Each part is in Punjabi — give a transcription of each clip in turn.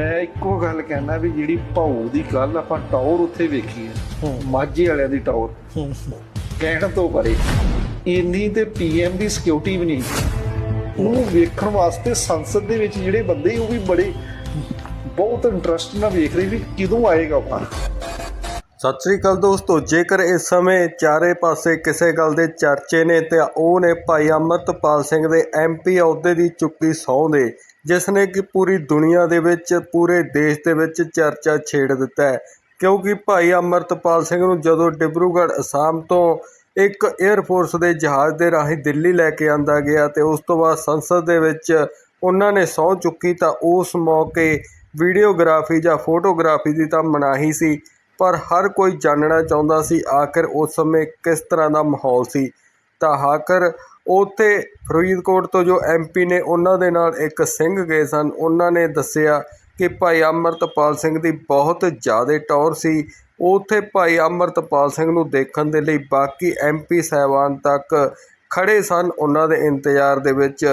ਮੈਂ ਇੱਕੋ ਗੱਲ ਕਹਿਣਾ ਵੀ ਜਿਹੜੀ ਭਾਊ ਦੀ ਗੱਲ ਆਪਾਂ ਟੌਰ ਉੱਥੇ ਵੇਖੀ ਹੈ। ਮਾਝੇ ਵਾਲਿਆਂ ਦੀ ਟੌਰ। ਕਹਿਣ ਤੋਂ ਪਰੇ ਇੰਨੀ ਤੇ ਪੀਐਮ ਦੀ ਸਿਕਿਉਰਿਟੀ ਵੀ ਨਹੀਂ। ਉਹਨੂੰ ਵੇਖਣ ਵਾਸਤੇ ਸੰਸਦ ਦੇ ਵਿੱਚ ਜਿਹੜੇ ਬੰਦੇ ਉਹ ਵੀ ਬੜੇ ਬਹੁਤ ਇੰਟਰਸਟ ਨਾਲ ਵੇਖ ਰਹੇ ਵੀ ਕਦੋਂ ਆਏਗਾ ਉਹ। ਸਤਿ ਸ੍ਰੀ ਅਕਾਲ ਦੋਸਤੋ ਜੇਕਰ ਇਸ ਸਮੇਂ ਚਾਰੇ ਪਾਸੇ ਕਿਸੇ ਗੱਲ ਦੇ ਚਰਚੇ ਨੇ ਤੇ ਉਹ ਨੇ ਭਾਈ ਅਮਰਤਪਾਲ ਸਿੰਘ ਦੇ ਐਮਪੀ ਅਹੁਦੇ ਦੀ ਚੁੱਕੀ ਸਹੁੰ ਦੇ ਜਿਸ ਨੇ ਕਿ ਪੂਰੀ ਦੁਨੀਆ ਦੇ ਵਿੱਚ, ਪੂਰੇ ਦੇਸ਼ ਦੇ ਵਿੱਚ ਚਰਚਾ ਛੇੜ ਦਿੱਤਾ ਹੈ। ਕਿਉਂਕਿ ਭਾਈ ਅਮਰਤਪਾਲ ਸਿੰਘ ਨੂੰ ਜਦੋਂ ਡਿਬਰੂਗੜ੍ਹ ਅਸਾਮ ਤੋਂ ਇੱਕ 에ਅਰਫੋਰਸ ਦੇ ਜਹਾਜ਼ ਦੇ ਰਾਹੀਂ ਦਿੱਲੀ ਲੈ ਕੇ ਆਂਦਾ ਗਿਆ ਤੇ ਉਸ ਤੋਂ ਬਾਅਦ ਸੰਸਦ ਦੇ ਵਿੱਚ ਉਹਨਾਂ ਨੇ ਸਹੁੰ ਚੁੱਕੀ ਤਾਂ ਉਸ ਮੌਕੇ ਵੀਡੀਓਗ੍ਰਾਫੀ ਜਾਂ ਫੋਟੋਗ੍ਰਾਫੀ ਦੀ ਤਾਂ ਮਨਾਹੀ ਸੀ, ਪਰ ਹਰ ਕੋਈ ਜਾਣਨਾ ਚਾਹੁੰਦਾ ਸੀ ਆਖਿਰ ਉਸ ਸਮੇਂ ਕਿਸ ਤਰ੍ਹਾਂ ਦਾ ਮਾਹੌਲ ਸੀ। ਤਾਂ ਆਖਿਰ ਉੱਥੇ ਫਰੀਦਕੋਟ ਤੋਂ ਜੋ ਐਮਪੀ ਨੇ ਉਹਨਾਂ ਦੇ ਨਾਲ ਇੱਕ ਸਿੰਘ ਗਏ ਸਨ, ਉਹਨਾਂ ਨੇ ਦੱਸਿਆ ਕਿ ਭਾਈ ਅੰਮ੍ਰਿਤਪਾਲ ਸਿੰਘ ਦੀ ਬਹੁਤ ਜ਼ਿਆਦਾ ਟੌਰ ਸੀ। ਉੱਥੇ ਭਾਈ ਅੰਮ੍ਰਿਤਪਾਲ ਸਿੰਘ ਨੂੰ ਦੇਖਣ ਦੇ ਲਈ ਬਾਕੀ ਐਮਪੀ ਸਾਹਿਬਾਨ ਤੱਕ ਖੜ੍ਹੇ ਸਨ ਉਹਨਾਂ ਦੇ ਇੰਤਜ਼ਾਰ ਦੇ ਵਿੱਚ।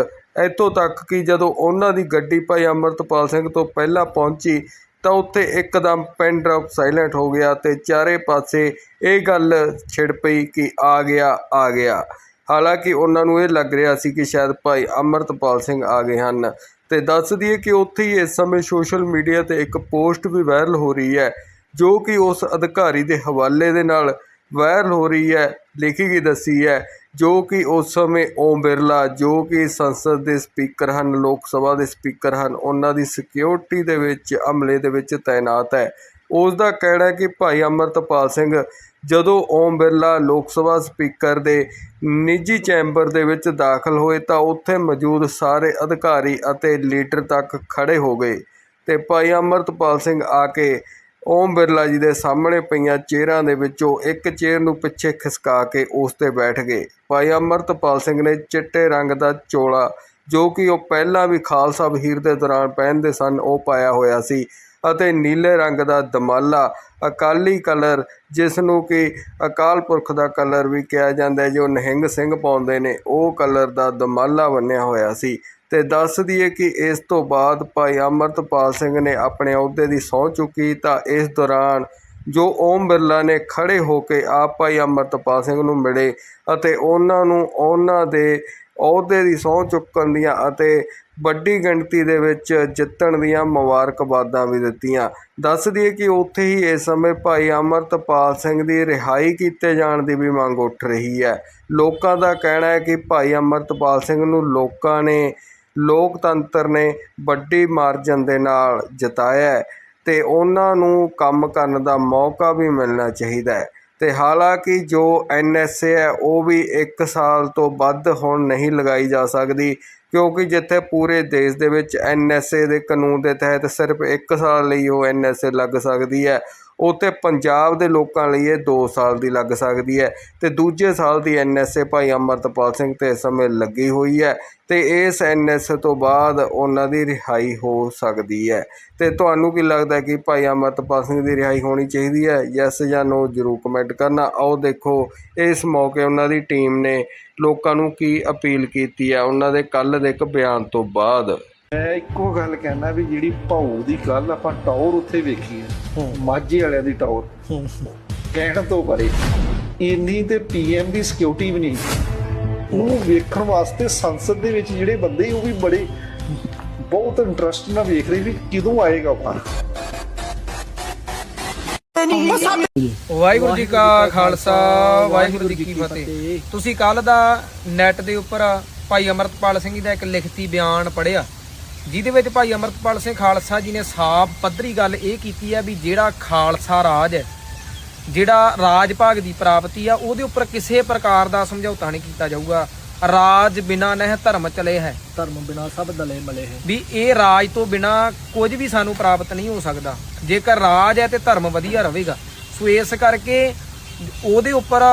ਇੱਥੋਂ ਤੱਕ ਕਿ ਜਦੋਂ ਉਹਨਾਂ ਦੀ ਗੱਡੀ ਭਾਈ ਅੰਮ੍ਰਿਤਪਾਲ ਸਿੰਘ ਤੋਂ ਪਹਿਲਾਂ ਪਹੁੰਚੀ ਤਾਂ ਉੱਥੇ ਇੱਕਦਮ ਪਿੰਡ ਡ੍ਰੌਪ ਸਾਇਲੈਂਟ ਹੋ ਗਿਆ ਤੇ ਚਾਰੇ ਪਾਸੇ ਇਹ ਗੱਲ ਛਿੜ ਪਈ ਕਿ ਆ ਗਿਆ ਆ ਗਿਆ। ਹਾਲਾਂਕਿ ਉਹਨਾਂ ਨੂੰ ਇਹ ਲੱਗ ਰਿਹਾ ਸੀ ਕਿ ਸ਼ਾਇਦ ਭਾਈ ਅਮਰਤਪਾਲ ਸਿੰਘ ਆ ਗਏ ਹਨ। ਤੇ ਦੱਸ ਦਈਏ ਕਿ ਉੱਥੇ ਹੀ ਇਸ ਸਮੇਂ ਸੋਸ਼ਲ ਮੀਡੀਆ ਤੇ ਇੱਕ ਪੋਸਟ ਵੀ ਵਾਇਰਲ ਹੋ ਰਹੀ ਹੈ, ਜੋ ਕਿ ਉਸ ਅਧਿਕਾਰੀ ਦੇ ਹਵਾਲੇ ਦੇ ਨਾਲ ਵਾਇਰਲ ਹੋ ਰਹੀ ਹੈ, ਲਿਖੀ ਗਈ ਦੱਸੀ ਹੈ, ਜੋ ਕਿ ਉਸ ਸਮੇਂ ਓਮ ਬਿਰਲਾ, ਜੋ ਕਿ ਸੰਸਦ ਦੇ ਸਪੀਕਰ ਹਨ, ਲੋਕ ਸਭਾ ਦੇ ਸਪੀਕਰ ਹਨ, ਉਹਨਾਂ ਦੀ ਸਿਕਿਉਰਿਟੀ ਦੇ ਵਿੱਚ ਅਮਲੇ ਦੇ ਵਿੱਚ ਤਾਇਨਾਤ ਹੈ। ਉਸ ਦਾ ਕਹਿਣਾ ਹੈ ਕਿ ਭਾਈ ਅਮਰਤਪਾਲ ਸਿੰਘ ਜਦੋਂ ਓਮ ਬਿਰਲਾ ਲੋਕ ਸਭਾ ਸਪੀਕਰ ਦੇ ਨਿੱਜੀ ਚੈਂਬਰ ਦੇ ਵਿੱਚ ਦਾਖਲ ਹੋਏ ਤਾਂ ਉੱਥੇ ਮੌਜੂਦ ਸਾਰੇ ਅਧਿਕਾਰੀ ਅਤੇ ਲੀਡਰ ਤੱਕ ਖੜ੍ਹੇ ਹੋ ਗਏ ਤੇ ਭਾਈ ਅਮਰਤਪਾਲ ਸਿੰਘ ਆ ਕੇ ਓਮ ਬਿਰਲਾ ਜੀ ਦੇ ਸਾਹਮਣੇ ਪਈਆਂ ਚੇਅਰਾਂ ਦੇ ਵਿੱਚੋਂ ਇੱਕ ਚੇਅਰ ਨੂੰ ਪਿੱਛੇ ਖਿਸਕਾ ਕੇ ਉਸ ਤੇ ਬੈਠ ਗਏ। ਭਾਈ ਅਮਰਤਪਾਲ ਸਿੰਘ ਨੇ ਚਿੱਟੇ ਰੰਗ ਦਾ ਚੋਲਾ ਜੋ ਕਿ ਉਹ ਪਹਿਲਾਂ ਵੀ ਖਾਲਸਾ ਵਹੀਰ ਦੇ ਦੌਰਾਨ ਪਹਿਨਦੇ ਸਨ, ਉਹ ਪਾਇਆ ਹੋਇਆ ਸੀ। ਅਤੇ ਨੀਲੇ ਰੰਗ ਦਾ ਦਮਾਲਾ ਅਕਾਲੀ ਕਲਰ, ਜਿਸ ਨੂੰ ਕਿ ਅਕਾਲ ਪੁਰਖ ਦਾ ਕਲਰ ਵੀ ਕਿਹਾ ਜਾਂਦਾ ਜੋ ਨਿਹੰਗ ਸਿੰਘ ਪਾਉਂਦੇ ਨੇ, ਉਹ ਕਲਰ ਦਾ ਦਮਾਲਾ ਬੰਨਿਆ ਹੋਇਆ ਸੀ। ਅਤੇ ਦੱਸ ਦਈਏ ਕਿ ਇਸ ਤੋਂ ਬਾਅਦ ਭਾਈ ਅੰਮ੍ਰਿਤਪਾਲ ਸਿੰਘ ਨੇ ਆਪਣੇ ਅਹੁਦੇ ਦੀ ਸਹੁੰ ਚੁੱਕੀ ਤਾਂ ਇਸ ਦੌਰਾਨ ਜੋ ਓਮ ਬਿਰਲਾ ਨੇ ਖੜ੍ਹੇ ਹੋ ਕੇ ਆਪ ਭਾਈ ਅੰਮ੍ਰਿਤਪਾਲ ਸਿੰਘ ਨੂੰ ਮਿਲੇ ਅਤੇ ਉਹਨਾਂ ਨੂੰ ਉਹਨਾਂ ਦੇ ਅਹੁਦੇ ਦੀ ਸਹੁੰ ਚੁੱਕਣ ਦੀਆਂ ਅਤੇ ਵੱਡੀ ਗਿਣਤੀ ਦੇ ਵਿੱਚ ਜਿੱਤਣ ਦੀਆਂ ਮੁਬਾਰਕਬਾਦਾਂ ਵੀ ਦਿੱਤੀਆਂ। ਦੱਸ ਦਈਏ ਕਿ ਉੱਥੇ ਹੀ ਇਸ ਸਮੇਂ ਭਾਈ ਅਮਰਤਪਾਲ ਸਿੰਘ ਦੀ ਰਿਹਾਈ ਕੀਤੇ ਜਾਣ ਦੀ ਵੀ ਮੰਗ ਉੱਠ ਰਹੀ ਹੈ। ਲੋਕਾਂ ਦਾ ਕਹਿਣਾ ਹੈ ਕਿ ਭਾਈ ਅਮਰਤਪਾਲ ਸਿੰਘ ਨੂੰ ਲੋਕਾਂ ਨੇ, ਲੋਕਤੰਤਰ ਨੇ ਵੱਡੀ ਮਾਰਜਨ ਦੇ ਨਾਲ ਜਿਤਾਇਆ ਅਤੇ ਉਹਨਾਂ ਨੂੰ ਕੰਮ ਕਰਨ ਦਾ ਮੌਕਾ ਵੀ ਮਿਲਣਾ ਚਾਹੀਦਾ ਹੈ। ਤੇ ਹਾਲਾਂਕਿ ਜੋ ਐਨਐਸਏ ਹੈ, ਉਹ ਵੀ ਇੱਕ ਸਾਲ ਤੋਂ ਵੱਧ ਹੁਣ ਨਹੀਂ ਲਗਾਈ ਜਾ ਸਕਦੀ, ਕਿਉਂਕਿ ਜਿੱਥੇ ਪੂਰੇ ਦੇਸ਼ ਦੇ ਵਿੱਚ ਐਨਐਸਏ ਦੇ ਕਾਨੂੰਨ ਦੇ ਤਹਿਤ ਸਿਰਫ ਇੱਕ ਸਾਲ ਲਈ ਉਹ ਐਨਐਸਏ ਲੱਗ ਸਕਦੀ ਹੈ। ਉੱਥੇ ਪੰਜਾਬ ਦੇ ਲੋਕਾਂ ਲਈ ਇਹ 2 ਸਾਲ ਦੀ ਲੱਗ ਸਕਦੀ ਹੈ ਤੇ ਦੂਜੇ ਸਾਲ ਦੀ ਐਨਐਸਏ ਭਾਈ ਅਮਰਤਪਾਲ ਸਿੰਘ ਤੇ ਇਸ ਸਮੇਂ ਲੱਗੀ ਹੋਈ ਹੈ ਤੇ ਇਸ ਐਨਐਸਏ ਤੋਂ ਬਾਅਦ ਉਹਨਾਂ ਦੀ ਰਿਹਾਈ ਹੋ ਸਕਦੀ ਹੈ। ਤੇ ਤੁਹਾਨੂੰ ਕੀ ਲੱਗਦਾ ਕਿ ਭਾਈ ਅਮਰਤਪਾਲ ਸਿੰਘ ਦੀ ਰਿਹਾਈ ਹੋਣੀ ਚਾਹੀਦੀ ਹੈ? ਯੈਸ ਜਾਂ ਨੋ ਜਰੂਰ ਕਮੈਂਟ ਕਰਨਾ। ਆਓ ਦੇਖੋ, ਇਸ ਮੌਕੇ ਉਹਨਾਂ ਦੀ ਟੀਮ ਨੇ ਲੋਕਾਂ ਨੂੰ ਕੀ ਅਪੀਲ ਕੀਤੀ ਹੈ? ਉਹਨਾਂ ਦੇ ਕੱਲ ਦੇ ਇੱਕ ਬਿਆਨ ਤੋਂ ਬਾਅਦ। ਮੈਂ ਇੱਕੋ ਗੱਲ ਕਹਿਣਾ ਵੀ ਜਿਹੜੀ ਭਾਊ ਦੀ ਗੱਲ ਆਪਾਂ ਟੌਰ ਉੱਥੇ ਵੇਖੀ ਹੈ। ਮਾਝੇ ਵਾਲਿਆਂ ਦੀ ਟੌਰ। ਕਹਿਣ ਤੋਂ ਪਰੇ ਇੰਨੀ ਤੇ ਪੀਐਮ ਦੀ ਸਿਕਿਉਰਿਟੀ ਵੀ ਨਹੀਂ। ਉਹਨੂੰ ਵੇਖਣ ਵਾਸਤੇ ਸੰਸਦ ਦੇ ਵਿੱਚ ਜਿਹੜੇ ਬੰਦੇ ਉਹ ਵੀ ਬੜੇ ਬਹੁਤ ਇੰਟਰਸਟ ਨਾਲ ਵੇਖ ਰਹੇ ਵੀ ਕਦੋਂ ਆਏਗਾ ਉਹ। ਵਾਹਿਗੁਰੂ ਜੀ ਕਾ ਖਾਲਸਾ ਵਾਹਿਗੁਰੂ ਜੀ ਕੀ ਫਤਿਹ। ਤੁਸੀਂ ਕੱਲ ਦਾ ਨੈਟ ਦੇ ਉੱਪਰ ਭਾਈ ਅਮਰਤਪਾਲ ਸਿੰਘ ਜੀ ਦਾ ਇੱਕ ਲਿਖਤੀ ਬਿਆਨ ਪੜਿਆ ਜਿਹਦੇ ਵਿੱਚ ਭਾਈ ਅਮਰਤਪਾਲ ਸਿੰਘ ਖਾਲਸਾ ਜੀ ਨੇ ਸਾਫ਼ ਪੱਧਰੀ ਗੱਲ ਇਹ ਕੀਤੀ ਹੈ ਵੀ ਜਿਹੜਾ ਖਾਲਸਾ ਰਾਜ ਹੈ ਜਿਹੜਾ ਰਾਜ ਭਾਗ ਦੀ ਪ੍ਰਾਪਤੀ ਆ ਉਹਦੇ ਉੱਪਰ ਕਿਸੇ ਪ੍ਰਕਾਰ ਦਾ ਸਮਝੌਤਾ ਨਹੀਂ ਕੀਤਾ ਜਾਊਗਾ। ਰਾਜ ਬਿਨਾ ਨਹਿ ਧਰਮ ਚਲੇ ਹੈ। ਧਰਮ ਬਿਨਾ ਸਭ ਦਲੇ ਮਲੇ ਹੈ। ਵੀ ਇਹ ਰਾਜ ਤੋਂ ਬਿਨਾ ਕੁਝ ਵੀ ਸਾਨੂੰ ਪ੍ਰਾਪਤ ਨਹੀਂ ਹੋ ਸਕਦਾ। ਜੇਕਰ ਰਾਜ ਹੈ ਤੇ ਧਰਮ ਵਧੀਆ ਰਹੇਗਾ। ਸੋ ਇਸ ਕਰਕੇ ਉਹਦੇ ਉੱਪਰ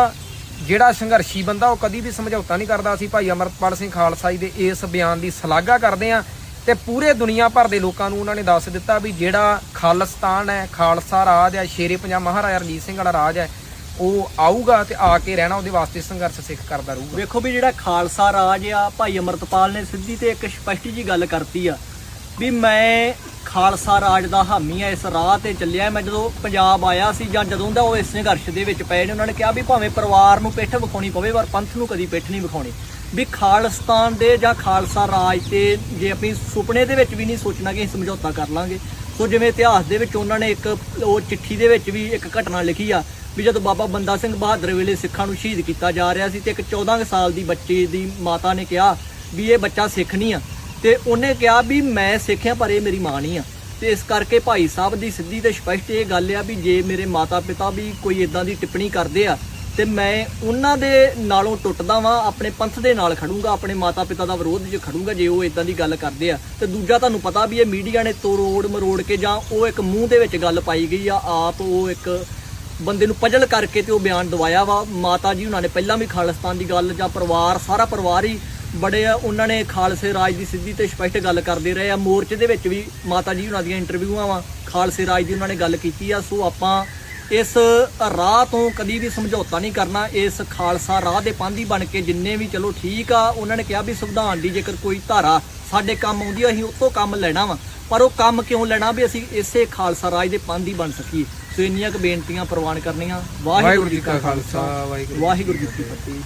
ਜਿਹੜਾ ਸੰਘਰਸ਼ੀ ਬੰਦਾ ਉਹ ਕਦੀ ਵੀ ਸਮਝੌਤਾ ਨਹੀਂ ਕਰਦਾ। ਅਸੀਂ ਭਾਈ ਅਮਰਪਾਲ ਸਿੰਘ ਖਾਲਸਾ ਜੀ ਦੇ ਇਸ ਬਿਆਨ ਦੀ ਸ਼ਲਾਘਾ ਕਰਦੇ ਹਾਂ। ਤੇ ਪੂਰੇ ਦੁਨੀਆ ਭਰ ਦੇ ਲੋਕਾਂ ਨੂੰ ਉਹਨਾਂ ਨੇ ਦੱਸ ਦਿੱਤਾ ਵੀ ਜਿਹੜਾ ਖਾਲਸਤਾਨ ਹੈ, ਖਾਲਸਾ ਰਾਜ ਹੈ, ਸ਼ੇਰੇ ਪੰਜਾਬ ਮਹਾਰਾਜਾ ਰਣਜੀਤ ਸਿੰਘ ਵਾਲਾ ਰਾਜ ਹੈ, ਉਹ ਆਊਗਾ ਤੇ ਆ ਕੇ ਰਹਿਣਾ ਉਹਦੇ ਵਾਸਤੇ ਸੰਘਰਸ਼ ਸਿੱਖ ਕਰਦਾ ਰਹੂਗਾ। ਵੇਖੋ ਵੀ ਜਿਹੜਾ ਖਾਲਸਾ ਰਾਜ ਆ, ਭਾਈ ਅਮਰਤਪਾਲ ਨੇ ਸਿੱਧੀ ਤੇ ਇੱਕ ਸਪਸ਼ਟ ਜੀ ਗੱਲ ਕਰਤੀ ਆ ਵੀ ਮੈਂ ਖਾਲਸਾ ਰਾਜ ਦਾ ਹਾਮੀ ਆ, ਇਸ ਰਾਹ ਤੇ ਚੱਲਿਆ। ਮੈਂ ਜਦੋਂ ਪੰਜਾਬ ਆਇਆ ਸੀ ਜਾਂ ਜਦੋਂ ਦਾ ਉਹ ਇਸ ਸੰਘਰਸ਼ ਦੇ ਵਿੱਚ ਪਏ ਨੇ, ਉਹਨਾਂ ਨੇ ਕਿਹਾ ਵੀ ਭਾਵੇਂ ਪਰਿਵਾਰ ਨੂੰ ਪਿੱਠ ਵਿਖਾਉਣੀ ਪਵੇ, ਪਰ ਪੰਥ ਨੂੰ ਕਦੀ ਪਿੱਠ ਨਹੀਂ ਵਿਖਾਉਣੀ। ਵੀ ਖਾਲਿਸਤਾਨ ਦੇ ਜਾਂ ਖਾਲਸਾ ਰਾਜ ਤੇ ਜੇ ਆਪਣੀ ਸੁਪਨੇ ਦੇ ਵਿੱਚ ਵੀ ਨਹੀਂ ਸੋਚਣਾ ਕਿ ਅਸੀਂ ਸਮਝੌਤਾ ਕਰ ਲਾਂਗੇ। ਸੋ ਜਿਵੇਂ ਇਤਿਹਾਸ ਦੇ ਵਿੱਚ ਉਹਨਾਂ ਨੇ ਇੱਕ ਉਹ ਚਿੱਠੀ ਦੇ ਵਿੱਚ ਵੀ ਇੱਕ ਘਟਨਾ ਲਿਖੀ ਆ ਵੀ ਜਦੋਂ ਬਾਬਾ ਬੰਦਾ ਸਿੰਘ ਬਹਾਦਰ ਵੇਲੇ ਸਿੱਖਾਂ ਨੂੰ ਸ਼ਹੀਦ ਕੀਤਾ ਜਾ ਰਿਹਾ ਸੀ ਤੇ ਇੱਕ 14 ਕੁ ਸਾਲ ਦੀ ਬੱਚੀ ਦੀ ਮਾਤਾ ਨੇ ਕਿਹਾ ਵੀ ਇਹ ਬੱਚਾ ਸਿੱਖ ਨਹੀਂ ਆ। ਤੇ ਉਹਨੇ ਕਿਹਾ ਵੀ ਮੈਂ ਸਿੱਖਿਆ ਪਰ ਇਹ ਮੇਰੀ ਮਾਂ ਨਹੀਂ ਆ। ਤੇ ਇਸ ਕਰਕੇ ਭਾਈ ਸਾਹਿਬ ਦੀ ਸਿੱਧੀ ਤੇ ਸਪਸ਼ਟ ਇਹ ਗੱਲ ਆ ਵੀ ਜੇ ਮੇਰੇ ਮਾਤਾ ਪਿਤਾ ਵੀ ਕੋਈ ਇਦਾਂ ਦੀ ਟਿੱਪਣੀ ਕਰਦੇ ਆ ਤੇ ਮੈਂ ਉਹਨਾਂ ਦੇ ਨਾਲੋਂ ਟੁੱਟਦਾ ਵਾਂ, ਆਪਣੇ ਪੰਥ ਦੇ ਨਾਲ ਖੜੂੰਗਾ, ਆਪਣੇ ਮਾਤਾ ਪਿਤਾ ਦਾ ਵਿਰੋਧ 'ਚ ਖੜੂੰਗਾ, ਜੇ ਉਹ ਇਦਾਂ ਦੀ ਗੱਲ ਕਰਦੇ ਆ। ਤੇ ਦੂਜਾ ਤੁਹਾਨੂੰ ਪਤਾ ਵੀ ਇਹ ਮੀਡੀਆ ਨੇ ਤੋਰੋੜ ਮਰੋੜ ਕੇ ਜਾਂ ਉਹ ਇੱਕ ਮੂੰਹ ਦੇ ਵਿੱਚ ਗੱਲ ਪਾਈ ਗਈ ਆ, ਆਪ ਉਹ ਇੱਕ ਬੰਦੇ ਨੂੰ ਪਜਲ ਕਰਕੇ ਤੇ ਉਹ ਬਿਆਨ ਦਵਾਇਆ ਵਾ। ਮਾਤਾ ਜੀ ਉਹਨਾਂ ਨੇ ਪਹਿਲਾਂ ਵੀ ਖਾਲਿਸਤਾਨ ਦੀ ਗੱਲ ਜਾਂ ਪਰਿਵਾਰ, ਸਾਰਾ ਪਰਿਵਾਰ ਹੀ ਬੜੇ ਆ, ਉਹਨਾਂ ਨੇ ਖਾਲਸੇ ਰਾਜ ਦੀ ਸਿੱਧੀ ਤੇ ਸਪਸ਼ਟ ਗੱਲ ਕਰਦੇ ਰਹੇ ਆ। ਮੋਰਚੇ ਦੇ ਵਿੱਚ ਵੀ ਮਾਤਾ ਜੀ ਉਹਨਾਂ ਦੀਆਂ ਇੰਟਰਵਿਊਆਂ ਵਾ, ਖਾਲਸੇ ਰਾਜ ਦੀ ਉਹਨਾਂ ਨੇ ਗੱਲ ਕੀਤੀ ਆ। ਸੋ ਆਪਾਂ ਇਸ ਰਾਹ ਤੋਂ ਕਦੀ ਵੀ ਸਮਝੌਤਾ ਨਹੀਂ ਕਰਨਾ ਇਸ ਖਾਲਸਾ ਰਾਹ ਦੇ ਪਾਂਧੀ ਬਣ ਕੇ ਜਿੰਨੇ ਵੀ ਚਲੋ ਠੀਕ ਆ ਉਹਨਾਂ ਨੇ ਕਿਹਾ ਵੀ ਸੰਵਿਧਾਨ ਦੀ ਜੇਕਰ ਕੋਈ ਧਾਰਾ ਸਾਡੇ ਕੰਮ ਆਉਂਦੀ ਆ, ਅਸੀਂ ਉਹ ਤੋਂ ਕੰਮ ਲੈਣਾ ਵਾ। ਪਰ ਉਹ ਕੰਮ ਕਿਉਂ ਲੈਣਾ ਵੀ ਅਸੀਂ ਇਸੇ ਖਾਲਸਾ ਰਾਜ ਦੇ ਪਾਂਧੀ ਬਣ ਸਕੀਏ? ਸੋ ਇੰਨੀਆਂ ਕੁ ਬੇਨਤੀਆਂ ਪ੍ਰਵਾਨ ਕਰਨੀਆਂ। ਵਾਹਿਗੁਰੂ ਜੀ ਕਾ ਖਾਲਸਾ। ਵਾਹਿਗੁਰੂ ਵਾਹਿਗੁਰੂ ਜੀ ਕੀ ਫਤਿਹ।